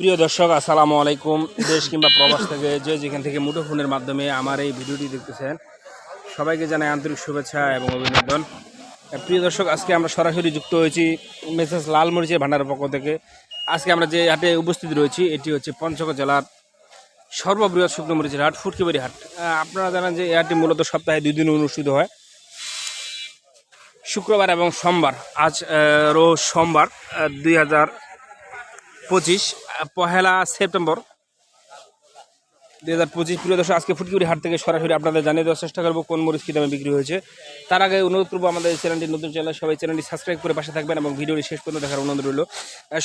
প্রিয় দর্শক, আসসালামু আলাইকুম। দেশ কিংবা প্রবাস থেকে যে যেখান থেকে মুঠোফোনের মাধ্যমে আমার এই ভিডিওটি দেখতেছেন, সবাইকে জানাই আন্তরিক শুভেচ্ছা এবং অভিনন্দন। প্রিয় দর্শক, আজকে আমরা সরাসরি যুক্ত হয়েছি মেসেজ লালমরিচের ভান্ডারের পক্ষ থেকে। আজকে আমরা যে হাটে উপস্থিত রয়েছি, এটি হচ্ছে পঞ্চগড় জেলার সর্ববৃহৎ শুকনো মরিচের হাট, ফুটকিবাড়ি হাট। আপনারা জানেন যে এই মূলত সপ্তাহে দুই দিন অনুষ্ঠিত হয়। শুক্রবার এবং সোমবার, আজ রোজ সোমবার দুই হাজার পঁচিশ পহেলা সেপ্টেম্বর। দুই হাজার পঁচিশ প্রিয় দর্শক, আজকে ফুটকিগুড়ি হাট থেকে সরাসরি আপনাদের জানিয়ে দেওয়ার চেষ্টা করব কোন মরিচ কী দামে বিক্রি হয়েছে। তার আগে অনুরোধ করব আমাদের চ্যানেলটি নতুন চ্যানেল সবাই চ্যানেলটি সাবস্ক্রাইব করে পাশে থাকবেন এবং ভিডিওটি শেষ পর্যন্ত দেখার অনুরোধ রইল।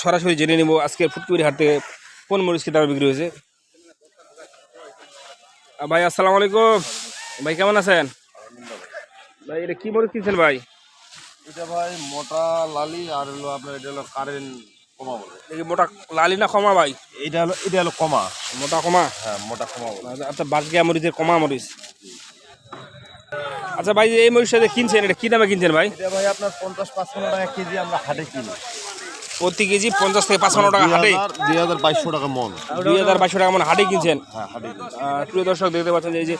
সরাসরি জেনে নেব আজকে ফুটকিগুড়ি হাট থেকে কোন মরিচ কী দামে বিক্রি হয়েছে। ভাই, আসসালামু আলাইকুম। ভাই, কেমন আছেন? ভাই, এটা কী মরিচ কিনছেন ভাই? এটা ভাই মোটা লালি আর হলো আপনার এটা হলো কারেন্ট কমা বলে দেখি মোটা লালি না কমা ভাই? এটা হলো এটা হলো কমা। মোটা কমা? হ্যাঁ মোটা কমা বলে। আচ্ছা বাসগিয়া মরিচের কমা মরিচ আচ্ছা ভাই এই মরিচটা কিনছেন এটা কি দামে কিনছেন ভাই? এটা ভাই আপনার পঞ্চাশ পাঁচশো টাকা কেজি আমরা হাটে কিনি। প্রতি কেজি পঞ্চাশ থেকে পাঁচশো টাকা হাটে। দুই হাজার বাইশশো টাকা মন। দুই হাজার বাইশশো টাকা মানে হাটে কিনছেন? হ্যাঁ প্রিয় দর্শক দেখতে পাচ্ছেন যে এই যে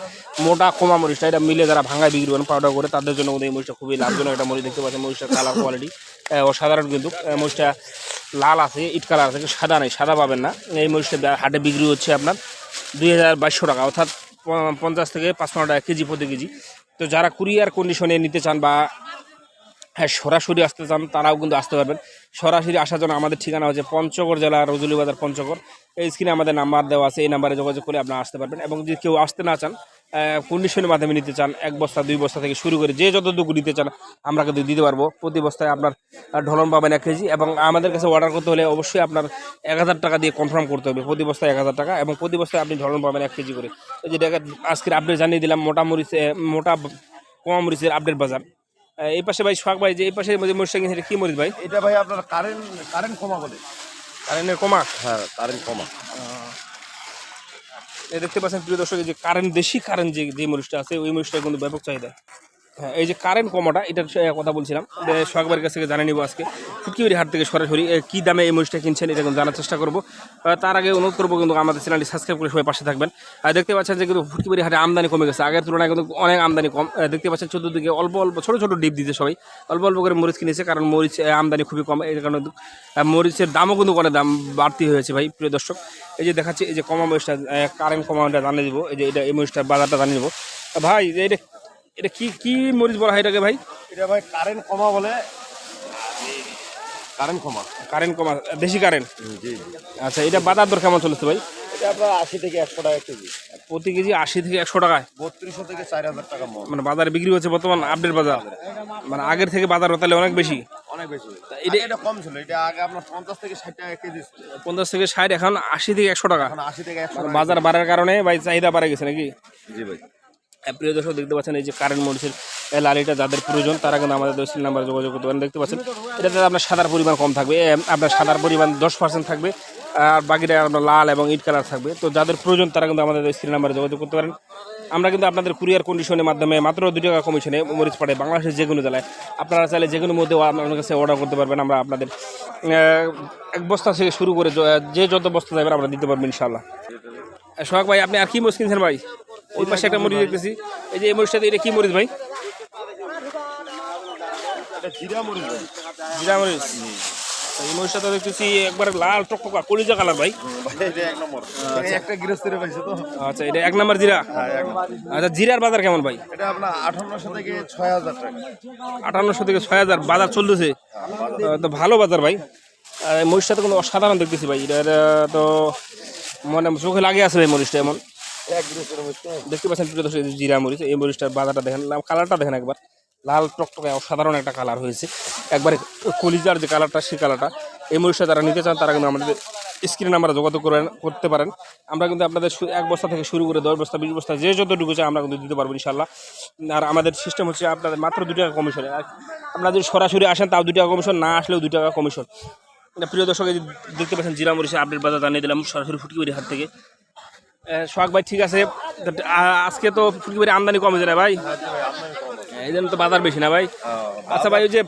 মোটা কমা মরিচটা এটা মিলে যারা ভাঙায় বিক্রি করেন পাউডার করে তাদের জন্য এই মরিচটা খুবই লাভজনক। একটা মরিচ দেখতে পাচ্ছেন মরিচটার কালার কোয়ালিটি অসাধারণ কিন্তু। মরিচটা লাল আছে, ইট কালার আছে সাদা নেই, সাদা পাবেন না। এই মরিচটা হাটে বিক্রি হচ্ছে আপনার দুই হাজার বাইশশো টাকা, অর্থাৎ পঞ্চাশ থেকে পাঁচশো টাকা কেজি প্রতি কেজি। তো যারা কুরিয়ার কন্ডিশনে নিতে চান বা হ্যাঁ সরাসরি আসতে চান তারাও কিন্তু আসতে পারবেন। সরাসরি আসার জন্য আমাদের ঠিকানা হচ্ছে পঞ্চগড় জেলা রজুলি বাজার পঞ্চগড়। এই স্ক্রিনে আমাদের নাম্বার দেওয়া আছে এই নাম্বারে যোগাযোগ করে আপনারা আসতে পারবেন। এবং যদি কেউ আসতে না চান কন্ডিশনের মাধ্যমে নিতে চান এক বস্তা দুই বস্তা থেকে শুরু করে যে যতটুকু নিতে চান আমরা কিন্তু দিতে পারব। প্রতি বস্তায় আপনার ঢলন পাবেন এক কেজি। এবং আমাদের কাছে অর্ডার করতে হলে অবশ্যই আপনার এক হাজার টাকা দিয়ে কনফার্ম করতে হবে। প্রতি বস্তায় এক হাজার টাকা এবং প্রতি বস্তায় আপনি ঢলন পাবেন এক কেজি করে। এই যে আজকের আপডেট জানিয়ে দিলাম মোটা মরিচ আহ, মোটা কমা মরিচের আপডেট বাজার। এই পাশে ভাই শাক ভাই যে এই পাশে যে মরিচটা কিনছে কি মরিচ ভাই? এটা ভাই আপনার কারেন্ট কারেন্ট কমা বলে। কারেন্টের কমা হ্যাঁ কারেন্ট কমা এই দেখতে পাচ্ছেন প্রিয় দর্শক যে কারেন্ট দেশি কারেন্ট যে যে মরিচটা আছে ওই মরিচটা কিন্তু ব্যাপক চাহিদা। হ্যাঁ এই যে কারেন্ট কমাটা, এটার কথা বলছিলাম। সোহাগবাড়ির কাছ থেকে জানিয়ে নিব আজকে। ফুটকিবাড়ি হাট থেকে সরাসরি কি দামে এই মরিচটা কিনছেন, এটা কিন্তু জানার চেষ্টা করব। তার আগে অনুরোধ করব কিন্তু আমাদের চ্যানেলটি সাবস্ক্রাইব করে সবাই পাশে থাকবেন। আর দেখতে পাচ্ছেন যে কিন্তু ফুটকিবাড়ি হাটে আমদানি কমে গেছে। আগের তুলনায় কিন্তু অনেক আমদানি কম। দেখতে পাচ্ছেন চতুর্দিকে অল্প অল্প, ছোটো ছোটো ডিপ দিতে সবাই। অল্প অল্প করে মরিচ কিনেছে কারণ মরিচ আমদানি খুবই কম। এই কারণে মরিচের দামও কিন্তু অনেক দাম বাড়তি হয়েছে ভাই, প্রিয় দর্শক। এই যে দেখাচ্ছি, এই যে কমা মরিচটা কারেন্ট কমাটা জানিয়ে দিব। এই যে এটা, এই মরিচটার বাজারটা জানিয়ে দেবো। ভাই এটা এটা কি কি মরিচ বলা হয় এটাকে ভাই? এটা ভাই কারেন্ট কমা বলে। কারেন্ট কমা কারেন্ট কমা দেশি কারেন্ট জি আচ্ছা এটা বাজার দর কেমন চলেছে ভাই? এটা আপনার আশি থেকে একশো টাকা কেজি। প্রতি কেজি আশি থেকে একশো টাকায়? বত্রিশশো থেকে চার হাজার টাকা মানে। বাজারে বিক্রি হচ্ছে বর্তমান আপডেট বাজার। মানে আগের থেকে বাজার তাহলে অনেক বেশি। অনেক বেশি। এটা- এটা এটা কম ছিল এটা আগে আপনার পঞ্চাশ থেকে ষাট টাকা কেজি পঞ্চাশ থেকে ষাট এখন আশি থেকে একশো টাকা। আশি থেকে একশো মানে বাজার বাড়ার কারণে ভাই চাহিদা বাড়ে গেছে নাকি? জি ভাই। প্রিয় দর্শক, দেখতে পাচ্ছেন এই যে কারেন্ট মরিচের লালিটা যাদের প্রয়োজন, তারা কিন্তু আমাদের দশিল নাম্বারে যোগাযোগ করতে পারেন। দেখতে পাচ্ছেন, এটাতে আপনার সাদার পরিমাণ কম থাকবে আপনার সাদার পরিমাণ দশ পার্সেন্ট থাকবে, আর বাকিটা আপনার লাল এবং ইট কালার থাকবে। তো যাদের প্রয়োজন, তারা কিন্তু আমাদের স্ক্রিন নাম্বারে যোগাযোগ করতে পারেন। আমরা কিন্তু আপনাদের কুরিয়ার কন্ডিশনের মাধ্যমে মাত্র দুই টাকা কমিশনে মরিচ পাঠাই বাংলাদেশের যে কোনো জেলায়, আপনারা চাইলে যে কোনো মধ্যে আপনার কাছে অর্ডার করতে পারবেন। আমরা আপনাদের এক বস্তা থেকে শুরু করে যে যত বস্তা যাবেন আমরা দিতে পারবেন ইনশাল্লাহ সোহাগ ভাই, আপনি আর কি মরিচ কিনছেন ভাই? ওই পাশে একটা মরিচ দেখতেছি। এই যে এই মরিচটাতে এটা কি মরিচ ভাই? জিরা মরিচ এই মরিচটা তো দেখতেছি একবার লাল টকটকা কলিজা কালার ভাই। একটা গৃহস্থিরে পাইছে তো। আচ্ছা এটা এক নাম্বার জিরা? হ্যাঁ। আচ্ছা জিরার বাজার কেমন ভাই? এটা আপনার আঠারোশো থেকে ছয় হাজার টাকা। থেকে ছয় হাজার বাজার চলতেছে। তো ভালো বাজার ভাই। আর মরিচটা তো কোনো অসাধারণ দেখতেছি ভাই। এটা এটা তো মানে চোখে লাগে আছে ভাই মরিচটা এমন। দেখতে পাচ্ছেন প্রিয় দর্শক, জিরা মরিচ এই মরিচটার বাজারটা দেখেন কালারটা দেখেন একবার। লাল টকটকে অসাধারণ একটা কালার হয়েছে। একবারে কলিজার যে কালারটা সেই কালারটা। এই মরিচটা যারা নিতে চান তারা কিন্তু আমাদের স্ক্রিনে আমরা যোগাযোগ করেন করতে পারেন। আমরা কিন্তু আপনাদের এক বস্তা থেকে শুরু করে দশ বস্তা বিশ বস্তা যে যতটুকু চাই আমরা কিন্তু দিতে পারব ইনশাল্লাহ আর আমাদের সিস্টেম হচ্ছে আপনাদের মাত্র দু টাকা কমিশন আপনারা যদি সরাসরি আসেন তাও দু টাকা কমিশন না আসলেও দু টাকা কমিশন প্রিয় দর্শক দেখতে পাচ্ছেন জিরা মরিচের আপডেট বাজার জানিয়ে দিলাম সরাসরি ফুটকিবাড়ি হাত থেকে। সোহাগ ভাই ঠিক আছে। আজকে তো ফুটকিবাড়ি আমদানি কমে যায় না ভাই। এই জন্য তো বাজার বেশি না ভাই। আচ্ছা ভাই ওই যে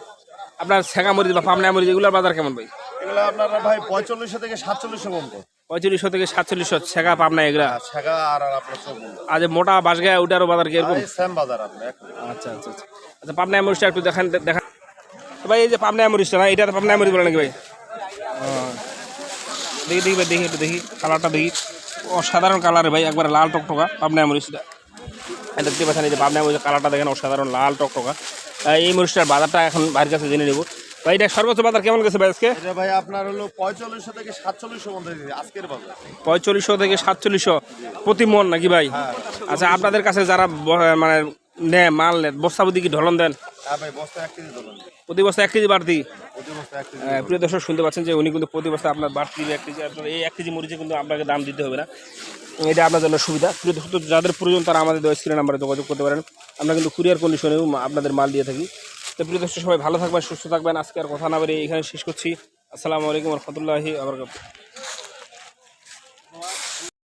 আপনার ছেঁকা মরিচ বা পামনা মরিচ এগুলোর বাজার কেমন ভাই? এগুলো আপনার ভাই পঁয়তাল্লিশশো থেকে সাতচল্লিশশো কম করে। পঁয়ত্রিশশো থেকে সাতচল্লিশশো ছেঁকা পাবনা এগুলা? শেখা আর আপনার সবুজ মোটা বাস গায়ে ওটারও বাজার কীরকম সেম বাজার আপনার আচ্ছা আচ্ছা আচ্ছা। আচ্ছা পাবনা এমরিচটা একটু দেখান দেখান। ভাই এই যে পাবনা এমরিচটা না এটা তো পাবনা এমরিচ বলে নাকি ভাই? দেখি দেখি ভাই দেখি একটু দেখি কালারটা দেখি। অসাধারণ কালার ভাই একবার লাল টকটকা পাবনা মরিচটা। দেখতে পাচ্ছেন এই যে পাবনা মরিচের কালারটা দেখেন অসাধারণ লাল টকটকা। এই মরিচটার বাজারটা এখন বাইরের কাছে জেনে নেব। ভাই এটা সর্বোচ্চ বাজার কেমন গেছে ভাই আজকে? ভাই আপনার হলো পঁয়তাল্লিশশো থেকে সাতচল্লিশশো আজকের বাজার। পঁয়তাল্লিশশো থেকে সাতচল্লিশশো প্রতি মন নাকি ভাই? আচ্ছা আপনাদের কাছে যারা মানে নেয় মাল নেয় বস্তা বুদ্ধি কি ঢলন দেন? হ্যাঁ এক কেজি প্রতি বস্তা এক কেজি বাড়তি? প্রতি আহ, প্রিয় দর্শক শুনতে পাচ্ছেন যে উনি কিন্তু প্রতি বস্তা আপনার বাড়তি এক কেজি আপনার এই এক কেজি মরিচে কিন্তু আপনাকে দাম দিতে হবে না। এটা আপনার জন্য সুবিধা। প্রিয় দর্শক যাদের প্রয়োজন তারা আমাদের স্ক্রিন নাম্বারে যোগাযোগ করতে পারেন। আমরা কিন্তু কুরিয়ার কন্ডিশনেও আপনাদের মাল দিয়ে থাকি। তো প্রিয় দর্শক সবাই ভালো থাকবেন সুস্থ থাকবেন। আজকে আর কথা না বেরিয়ে এখানে শেষ করছি। আসসালামু আলাইকুম রহমতুল্লাহি আবরকাত